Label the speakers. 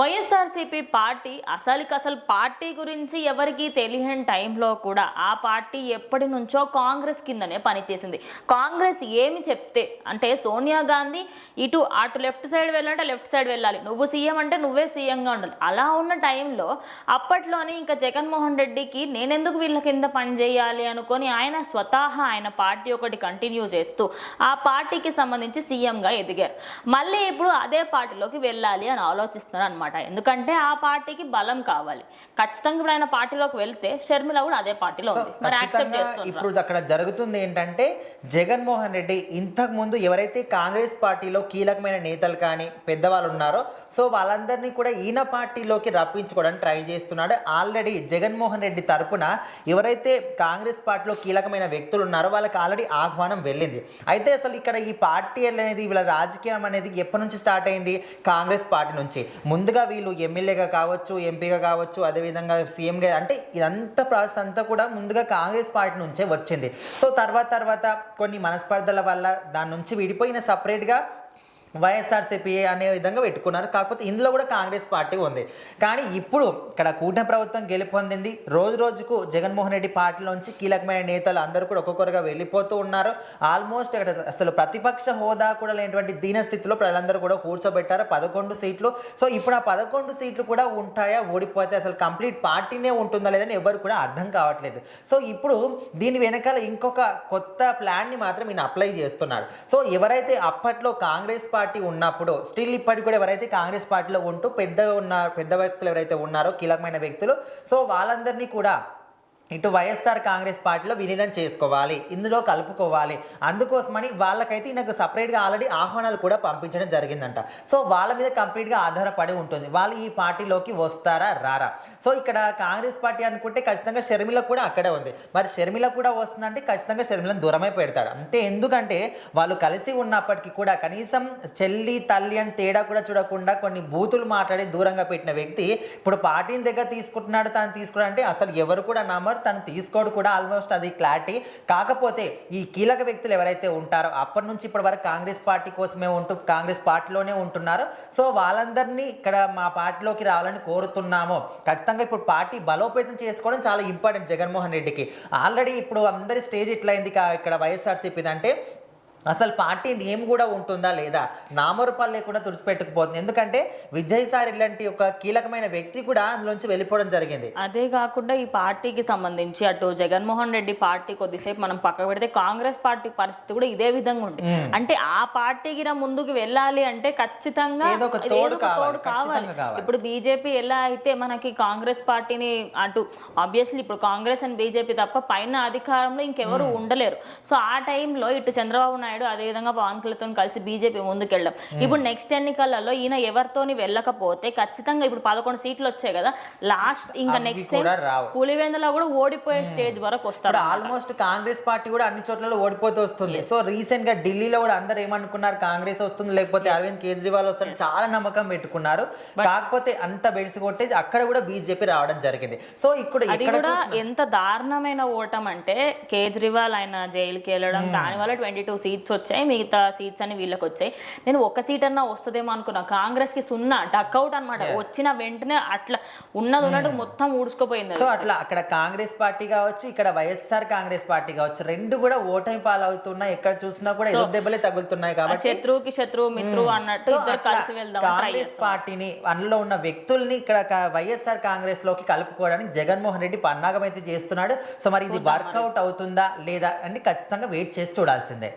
Speaker 1: YSRCP party అసలుకి అసలు party గురించి ఎవరికి తెలియని టైంలో కూడా ఆ పార్టీ ఎప్పటి నుంచో కాంగ్రెస్ కిందనే పనిచేసింది. కాంగ్రెస్ ఏమి చెప్తే అంటే సోనియా గాంధీ ఇటు అటు లెఫ్ట్ సైడ్ వెళ్ళాలంటే లెఫ్ట్ సైడ్ వెళ్ళాలి. నువ్వు సీఎం అంటే నువ్వే సీఎంగా ఉండాలి. అలా ఉన్న టైంలో అప్పట్లోనే ఇంకా జగన్మోహన్ రెడ్డికి నేనెందుకు వీళ్ళ కింద పనిచేయాలి అనుకొని ఆయన స్వతహా ఆయన పార్టీ ఒకటి కంటిన్యూ చేస్తూ ఆ పార్టీకి సంబంధించి సీఎంగా ఎదిగారు. మళ్ళీ ఇప్పుడు అదే పార్టీలోకి వెళ్ళాలి అని ఆలోచిస్తున్నారు అనమాట ఎందుకంటే ఆ పార్టీకి బలం కావాలి. ఖచ్చితంగా ఇప్పుడు ఆయన పార్టీలోకి వెళ్తే షర్మిల కూడా అదే పార్టీలో ఉంది. మరి యాక్సెప్ట్
Speaker 2: ఖచ్చితంగా
Speaker 1: చేస్తున్నారు
Speaker 2: ఇప్పుడు అక్కడ జరుగుతుంది ఏంటంటే జగన్మోహన్ రెడ్డి ఇంతకు ముందు ఎవరైతే కాంగ్రెస్ పార్టీలో కీలకమైన నేతలు కానీ పెద్దవాళ్ళు ఉన్నారో సో వాళ్ళందరినీ కూడా ఈయన పార్టీలోకి రప్పించుకోవడానికి ట్రై చేస్తున్నాడు. ఆల్రెడీ జగన్మోహన్ రెడ్డి తరపున ఎవరైతే కాంగ్రెస్ పార్టీలో కీలకమైన వ్యక్తులు ఉన్నారో వాళ్ళకి ఆల్రెడీ ఆహ్వానం వెళ్ళింది. అయితే అసలు ఇక్కడ ఈ పార్టీ అనేది వీళ్ళ రాజకీయం అనేది ఎప్పటి నుంచి స్టార్ట్ అయింది? కాంగ్రెస్ పార్టీ నుంచి. ముందుగా వీళ్ళు ఎమ్మెల్యేగా కావచ్చు ఎంపీగా కావచ్చు అదేవిధంగా సీఎంగా అంటే ఇదంతా ప్రాసెస్ అంతా కూడా ముందుగా కాంగ్రెస్ పార్టీ నుంచే వచ్చింది. సో తర్వాత తర్వాత కొన్ని మనస్పర్ధల వల్ల దాని నుంచి విడిపోయిన సపరేట్గా వైఎస్ఆర్సీపీ అనే విధంగా పెట్టుకున్నారు. కాకపోతే ఇందులో కూడా కాంగ్రెస్ పార్టీ ఉంది. కానీ ఇప్పుడు ఇక్కడ కూటమి ప్రభుత్వం గెలుపొందింది రోజు రోజుకు జగన్మోహన్ రెడ్డి పార్టీలోంచి కీలకమైన నేతలు అందరూ కూడా ఒక్కొక్కరుగా వెళ్ళిపోతూ ఉన్నారు. ఆల్మోస్ట్ ఇక్కడ అసలు ప్రతిపక్ష హోదా కూడా లేనటువంటి దీనస్థితిలో ప్రజలందరూ కూడా కూర్చోబెట్టారు. పదకొండు సీట్లు. సో ఇప్పుడు ఆ పదకొండు సీట్లు కూడా ఉంటాయా ఓడిపోతే అసలు కంప్లీట్ పార్టీనే ఉంటుందా లేదని ఎవరు కూడా అర్థం కావట్లేదు. సో ఇప్పుడు దీని వెనకాల ఇంకొక కొత్త ప్లాన్ని మాత్రం ఈయన అప్లై చేస్తున్నాడు. సో ఎవరైతే అప్పట్లో కాంగ్రెస్ పార్టీ పార్టీ ఉన్నప్పుడు స్టిల్ ఇప్పటికి కూడా ఎవరైతే కాంగ్రెస్ పార్టీలో ఉంటూ పెద్దగా ఉన్న పెద్ద వ్యక్తులు ఎవరైతే ఉన్నారో కీలకమైన వ్యక్తులు సో వాళ్ళందరినీ కూడా ఇటు వైఎస్ఆర్ కాంగ్రెస్ పార్టీలో విలీనం చేసుకోవాలి ఇందులో కలుపుకోవాలి. అందుకోసమని వాళ్ళకైతే నాకు సపరేట్గా ఆల్రెడీ ఆహ్వానాలు కూడా పంపించడం జరిగిందంట. సో వాళ్ళ మీద కంప్లీట్గా ఆధారపడి ఉంటుంది. వాళ్ళు ఈ పార్టీలోకి వస్తారా రారా? సో ఇక్కడ కాంగ్రెస్ పార్టీ అనుకుంటే ఖచ్చితంగా షర్మిల కూడా అక్కడే ఉంది. మరి షర్మిల కూడా వస్తుందంటే ఖచ్చితంగా షర్మిలను దూరమే పెడతాడు. అంతే ఎందుకంటే వాళ్ళు కలిసి ఉన్నప్పటికీ కూడా కనీసం చెల్లి తల్లి అని తేడా కూడా చూడకుండా కొన్ని బూతులు మాట్లాడి దూరంగా పెట్టిన వ్యక్తి ఇప్పుడు పార్టీని దగ్గర తీసుకుంటున్నాడు తను తీసుకున్నాడంటే అసలు ఎవరు కూడా నమ్మరు. తను తీసుకోడు కూడా ఆల్మోస్ట్ అది క్లారిటీ కాకపోతే ఈ కీలక వ్యక్తులు ఎవరైతే ఉంటారో అప్పటి నుంచి ఇప్పటి వరకు కాంగ్రెస్ పార్టీ కోసమే ఉంటూ కాంగ్రెస్ పార్టీలోనే ఉంటున్నారు. సో వాళ్ళందరినీ ఇక్కడ మా పార్టీలోకి రావాలని కోరుతున్నాము. ఖచ్చితంగా ఇప్పుడు పార్టీ బలోపేతం చేసుకోవడం చాలా ఇంపార్టెంట్ జగన్మోహన్ రెడ్డికి. ఆల్రెడీ ఇప్పుడు అందరి స్టేజ్ ఎట్లయింది ఇక్కడ వైఎస్ఆర్సీపీ అంటే అసలు పార్టీ నేమ్ కూడా ఉంటుందా లేదా? నామరూపాలు లేకుండా తుడిచిపెట్టుకుపోతుంది. ఎందుకంటే విజయసాయి ఇలాంటి ఒక కీలకమైన వ్యక్తి కూడా అందులోంచి వెళ్ళిపోవడం జరిగింది.
Speaker 1: అదే కాకుండా ఈ పార్టీకి సంబంధించి అటు జగన్మోహన్ రెడ్డి పార్టీ కొద్దిసేపు మనం పక్క పెడితే కాంగ్రెస్ పార్టీ పరిస్థితి కూడా ఇదే విధంగా ఉంది. అంటే ఆ పార్టీకి నా ముందుకు వెళ్ళాలి అంటే ఖచ్చితంగా
Speaker 2: తోడు కావాలి.
Speaker 1: ఇప్పుడు బీజేపీ ఎలా అయితే మనకి కాంగ్రెస్ పార్టీని అటు ఆబ్వియస్లీ ఇప్పుడు కాంగ్రెస్ అండ్ బీజేపీ తప్ప పైన అధికారంలో ఇంకెవరు ఉండలేరు. సో ఆ టైంలో ఇటు చంద్రబాబు నాయుడు అదేవిధంగా పవన్ కళ్యాణ్ కలిసి బీజేపీ ముందుకెళ్ళడం. ఇప్పుడు నెక్స్ట్ ఎన్నికలలో ఈయన ఎవరితోని వెళ్ళకపోతే ఖచ్చితంగా ఇప్పుడు పదకొండు సీట్లు వచ్చాయి కదా లాస్ట్ ఇంకా నెక్స్ట్. పులివెందులో కూడా ఓడిపోయే స్టేజ్ వరకు వస్తారు
Speaker 2: ఆల్మోస్ట్ కాంగ్రెస్ పార్టీ కూడా అన్ని చోట్ల ఓడిపోతూ వస్తుంది. సో రీసెంట్గా ఢిల్లీలో కూడా అందరు ఏమనుకున్నారు కాంగ్రెస్ వస్తుంది లేకపోతే అరవింద్ కేజ్రీవాల్ వస్తుంది చాలా నమ్మకం పెట్టుకున్నారు. కాకపోతే అంత బెడిసి కొట్టేసి అక్కడ కూడా బీజేపీ రావడం జరిగింది. సో ఇక్కడ
Speaker 1: ఎంత దారుణమైన ఓటం అంటే కేజ్రీవాల్ ఆయన జైలుకి వెళ్ళడం దానివల్ల ట్వంటీ టూ సీట్స్ వచ్చాయి మిగతా సీట్స్ అని వీళ్ళకి వచ్చాయి నేను ఒక సీట్ అన్నా వస్తుందేమో అనుకున్నా. కాంగ్రెస్కి సున్నా డక్అవుట్ అన్నమాట. వచ్చిన వెంటనే అట్లా ఉన్నది ఉన్నట్టు మొత్తం ఊడ్చుకుపోయింది
Speaker 2: సో. అట్లా అక్కడ కాంగ్రెస్ పార్టీ కావచ్చు ఇక్కడ వైఎస్ఆర్ కాంగ్రెస్ పార్టీ కావచ్చు రెండు కూడా ఓటమి పాలవుతున్నాయి ఎక్కడ చూసినా కూడా ఎదురు దెబ్బలే తగులుతున్నాయి కాబట్టి
Speaker 1: శత్రువుకి శత్రువు మిత్రువు అన్నట్టు
Speaker 2: సో
Speaker 1: ఇద్దరు కలిసి వెళ్దాం
Speaker 2: కాంగ్రెస్ పార్టీని అందులో ఉన్న వ్యక్తుల్ని ఇక్కడ వైఎస్ఆర్ కాంగ్రెస్లోకి కలుపుకోవడానికి జగన్మోహన్ రెడ్డి పన్నాగం అయితే చేస్తున్నాడు. సో మరి ఇది వర్కౌట్ అవుతుందా లేదా అని ఖచ్చితంగా వెయిట్ చేసి చూడాల్సిందే.